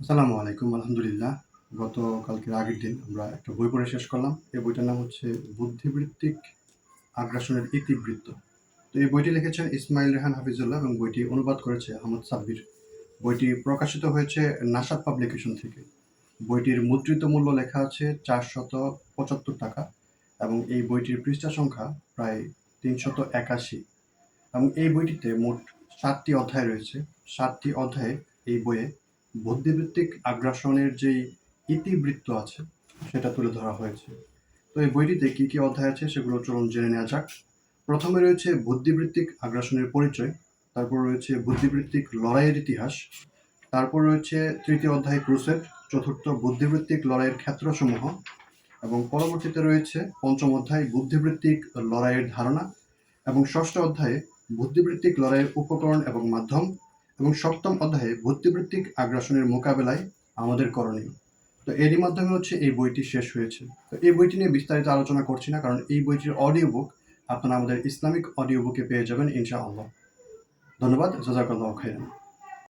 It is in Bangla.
আসসালামু আলাইকুম, আলহামদুলিল্লাহ। গতকালকের আগের দিন আমরা একটা বই পড়ে শেষ করলাম। এই বইটার নাম হচ্ছে বুদ্ধিবৃত্তিক আগ্রাসনের ইতিবৃত্ত। তো এই বইটি লিখেছেন ইসমাইল রেহান হাফিজুল্লাহ এবং বইটি অনুবাদ করেছে আহমদ সাব্বির। বইটি প্রকাশিত হয়েছে নাসাদ পাবলিকেশন থেকে। বইটির মুদ্রিত মূল্য লেখা আছে চারশত পঁচাত্তর টাকা এবং এই বইটির পৃষ্ঠা সংখ্যা প্রায় তিনশত একাশি। এবং এই বইটিতে মোট সাতটি অধ্যায় রয়েছে। সাতটি অধ্যায়ে এই বইয়ে বুদ্ধিবৃত্তিক আগ্রাসনের যেই ইতিবৃত্ত আছে, সেটা তুলে ধরা হয়েছে। তো এই বইটিতে কি কি অধ্যায় আছে সেগুলো চলুন জেনে নেওয়া যাক। প্রথমে রয়েছে বুদ্ধিবৃত্তিক আগ্রাসনের পরিচয়, তারপর রয়েছে বুদ্ধিবৃত্তিক লড়াইয়ের ইতিহাস, তারপর রয়েছে তৃতীয় অধ্যায় ক্রুসেট চতুর্থ বুদ্ধিবৃত্তিক লড়াইয়ের ক্ষেত্রসমূহ, এবং পরবর্তীতে রয়েছে পঞ্চম অধ্যায় বুদ্ধিবৃত্তিক লড়াইয়ের ধারণা, এবং ষষ্ঠ অধ্যায়ে বুদ্ধিবৃত্তিক লড়াইয়ের উপকরণ এবং মাধ্যম এবং সপ্তম অধ্যায়ে বুদ্ধিবৃত্তিক আগ্রাসনের মোকাবেলায় আমাদের করণীয়। তো এরই মাধ্যমে হচ্ছে এই বইটি শেষ হয়েছে। তো এই বইটি নিয়ে বিস্তারিত আলোচনা করছি না, কারণ এই বইটির অডিও বুক আপনারা আমাদের ইসলামিক অডিও বুকে পেয়ে যাবেন, ইনশাআল্লাহ। ধন্যবাদ, জাজাকাল্লাহ খাইরান।